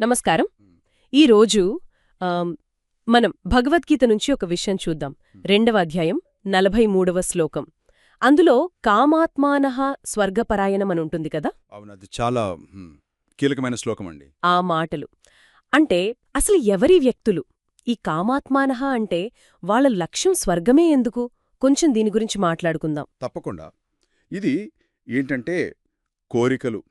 నమస్కారం. ఈరోజు మనం భగవద్గీత నుంచి ఒక విషయం చూద్దాం. రెండవ అధ్యాయం నలభై మూడవ శ్లోకం. అందులో కామాత్మానః స్వర్గపరాయణం అని ఉంటుంది కదా? అవును అది చాలా కీలకమైన శ్లోకం అండి ఆ మాటలు. అంటే అసలు ఎవరి వ్యక్తులు? ఈ కామాత్మానః అంటే వాళ్ళ లక్ష్యం స్వర్గమే ఎందుకు? కొంచెం దీని గురించి మాట్లాడుకుందాం. తప్పకుండా. ఇది ఏంటంటే కోరికలు.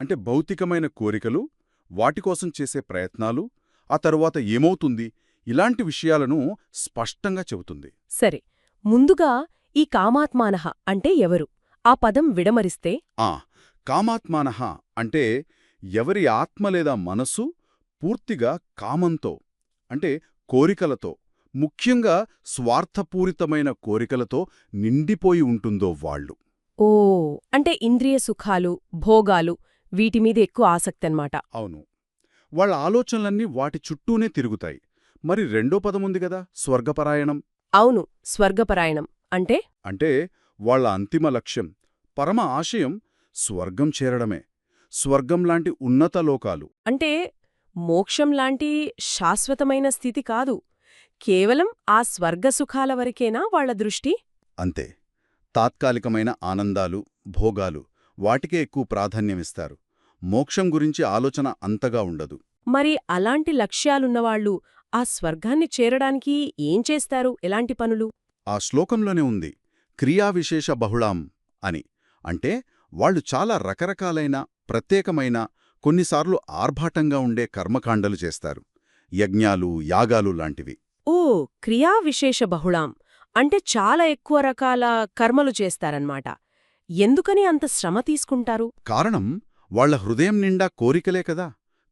అంటే భౌతికమైన కోరికలు వాటి కోసం చేసే ప్రయత్నాలు ఆ తరువాత ఏమవుతుంది? ఇలాంటి విషయాలను స్పష్టంగా చెబుతుంది. సరే ముందుగా ఈ కామాత్మానః అంటే ఎవరు? ఆ పదం విడమరిస్తే? ఆ కామాత్మానః అంటే ఎవరి ఆత్మ లేదా మనస్సు పూర్తిగా కామంతో అంటే కోరికలతో ముఖ్యంగా స్వార్థపూరితమైన కోరికలతో నిండిపోయి ఉంటుందో వాళ్ళు. ఓ అంటే ఇంద్రియ సుఖాలు భోగాలు వీటి మీద ఎక్కువ ఆసక్తి అన్నమాట అవును. వాళ్ళ ఆలోచనలన్నీ వాటి చుట్టూనే తిరుగుతాయి. మరి రెండో పదముంది కదా స్వర్గపరాయణం. అవును స్వర్గపరాయణం. అంటే? అంటే వాళ్ళ అంతిమ లక్ష్యం పరమ ఆశయం స్వర్గం చేరడమే. స్వర్గం లాంటి ఉన్నత లోకాలు. అంటే మోక్షం లాంటి శాశ్వతమైన స్థితి కాదు. కేవలం ఆ స్వర్గ సుఖాల వరకేనా వాళ్ళ దృష్టి? అంతే. తాత్కాలికమైన ఆనందాలు భోగాలు వాటికే ఎక్కువ ప్రాధాన్యమిస్తారు. మోక్షం గురించి ఆలోచన అంతగా ఉండదు. మరి అలాంటి లక్ష్యాలున్నవాళ్ళు ఆ స్వర్గాన్ని చేరడానికి ఏం చేస్తారు? ఎలాంటి పనులు? ఆ శ్లోకంలోనే ఉంది క్రియావిశేష బహుళాం అని. అంటే వాళ్ళు చాలా రకరకాలైన ప్రత్యేకమైన కొన్నిసార్లు ఆర్భాటంగా ఉండే కర్మకాండలు చేస్తారు. యజ్ఞాలు యాగాలు లాంటివి. ఓ క్రియా విశేష బహుళాం. అంటే చాలా ఎక్కువ రకాల కర్మలు చేస్తారన్మాట ఎందుకని అంత శ్రమ తీసుకుంటారు? కారణం వాళ్ళ హృదయం నిండా కోరికలే కదా?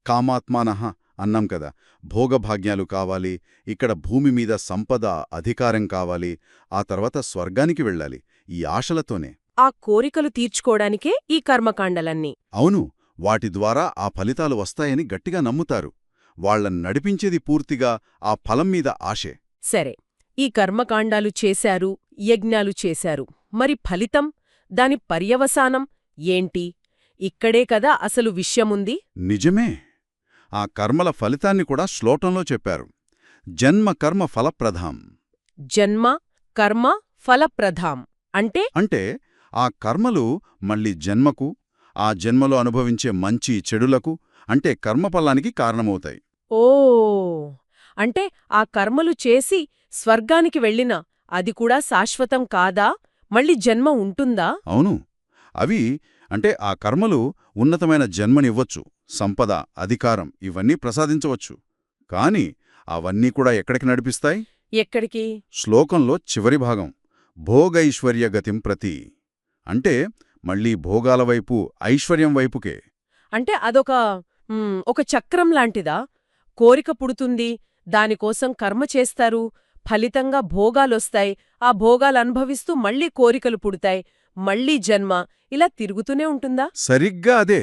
కామాత్మానః అన్నాం కదా. భోగభాగ్యాలు కావాలి ఇక్కడ భూమి మీద సంపద అధికారం కావాలి ఆ తర్వాత స్వర్గానికి వెళ్ళాలి ఈ ఆశలతోనే. ఆ కోరికలు తీర్చుకోవడానికే ఈ కర్మకాండలన్నీ. అవును వాటి ద్వారా ఆ ఫలితాలు వస్తాయని గట్టిగా నమ్ముతారు. వాళ్ళని నడిపించేది పూర్తిగా ఆ ఫలం మీద ఆశే. సరే ఈ కర్మకాండాలు చేశారు యజ్ఞాలు చేశారు మరి ఫలితం దాని పర్యవసానం ఏంటి? ఇక్కడే కదా అసలు విషయముంది? నిజమే. ఆ కర్మల ఫలితాన్ని కూడా శ్లోకంలో చెప్పారు. జన్మ కర్మ ఫలప్రదాం జన్మ కర్మ ఫలప్రధాం. అంటే? అంటే ఆ కర్మలు మళ్ళీ జన్మకు ఆ జన్మలో అనుభవించే మంచి చెడులకు అంటే కర్మఫలానికి కారణమవుతాయి. ఓ! అంటే ఆ కర్మలు చేసి స్వర్గానికి వెళ్ళినా అది కూడా శాశ్వతం కాదా? మళ్ళీ జన్మ ఉంటుందా? అవును. అవి అంటే ఆ కర్మలు ఉన్నతమైన జన్మనివ్వచ్చు సంపద అధికారం ఇవన్నీ ప్రసాదించవచ్చు. కాని అవన్నీ కూడా ఎక్కడికి నడిపిస్తాయి? ఎక్కడికి? శ్లోకంలో చివరి భాగం భోగైశ్వర్య గతిం ప్రతి. అంటే మళ్ళీ భోగాల వైపు ఐశ్వర్యం వైపుకే. అంటే అదొక ఒక చక్రం లాంటిదా? కోరిక పుడుతుంది దానికోసం కర్మ చేస్తారు ఫలితంగా భోగాలొస్తాయి ఆ భోగాలు అనుభవిస్తూ మళ్ళీ కోరికలు పుడతాయి. మళ్ళీ జన్మ ఇలా తిరుగుతూనే ఉంటుందా? సరిగ్గా అదే.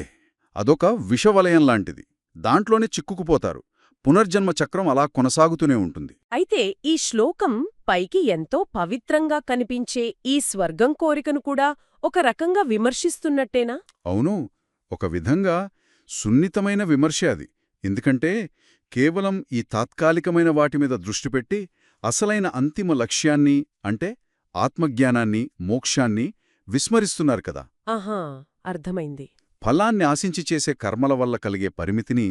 అదొక విషవలయం లాంటిది. దాంట్లోనే చిక్కుకుపోతారు. పునర్జన్మ చక్రం అలా కొనసాగుతూనే ఉంటుంది. అయితే ఈ శ్లోకం పైకి ఎంతో పవిత్రంగా కనిపించే ఈ స్వర్గం కోరికను కూడా ఒక రకంగా విమర్శిస్తున్నట్టేనా? అవును. ఒక విధంగా సున్నితమైన విమర్శ అది. ఎందుకంటే కేవలం ఈ తాత్కాలికమైన వాటి మీద దృష్టి పెట్టి అసలైన అంతిమ లక్ష్యాన్ని అంటే ఆత్మజ్ఞానాన్ని మోక్షాన్ని విస్మరిస్తున్నారు కదా. ఆహా అర్థమైంది. ఫలాన్ని ఆశించి చేసే కర్మల వల్ల కలిగే పరిమితిని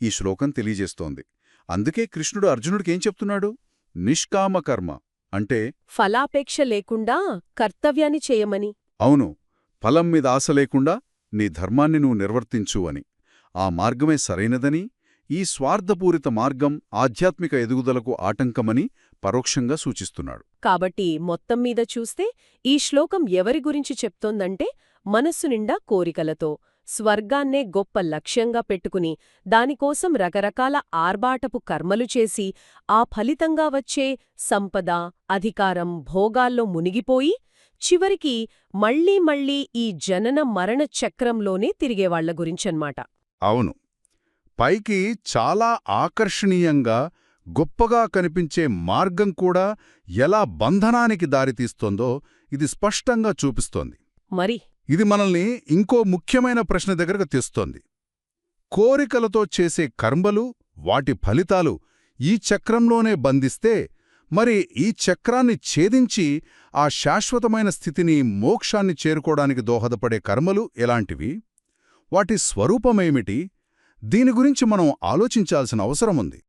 ఈ శ్లోకం తెలియజేస్తోంది. అందుకే కృష్ణుడు అర్జునుడికేం చెప్తున్నాడు? నిష్కామ కర్మ అంటే ఫలాపేక్ష లేకుండా కర్తవ్యాన్ని చేయమని. అవును ఫలం మీద ఆశ లేకుండా నీ ధర్మాన్ని నువ్వు నిర్వర్తించు అని. ఆ మార్గమే సరైనదని ఈ స్వార్థపూరిత మార్గం ఆధ్యాత్మిక ఎదుగుదలకు ఆటంకమని పరోక్షంగా సూచిస్తున్నాడు. కాబట్టి మొత్తం మీద చూస్తే ఈ శ్లోకం ఎవరి గురించి చెప్తోందంటే మనస్సు నిండా కోరికలతో స్వర్గాన్నే గొప్ప లక్ష్యంగా పెట్టుకుని దానికోసం రకరకాల ఆర్బాటపు కర్మలు చేసి ఆ ఫలితంగా వచ్చే సంపద అధికారం భోగాల్లో మునిగిపోయి చివరికి మళ్ళీ మళ్ళీ ఈ జనన మరణ చక్రంలోనే తిరిగేవాళ్ళ గురించన్మాట. అవును. పైకి చాలా ఆకర్షణీయంగా గొప్పగా కనిపించే మార్గం కూడా ఎలా బంధనానికి దారితీస్తోందో ఇది స్పష్టంగా చూపిస్తోంది. మరి? ఇది మనల్ని ఇంకో ముఖ్యమైన ప్రశ్న దగ్గరకు తెస్తోంది. కోరికలతో చేసే కర్మలు వాటి ఫలితాలు ఈ చక్రంలోనే బంధిస్తే మరి ఈ చక్రాన్ని ఛేదించి ఆ శాశ్వతమైన స్థితిని మోక్షాన్ని చేరుకోవడానికి దోహదపడే కర్మలు ఎలాంటివి? వాటి స్వరూపమేమిటి? దీని గురించి మనం ఆలోచించాల్సిన అవసరముంది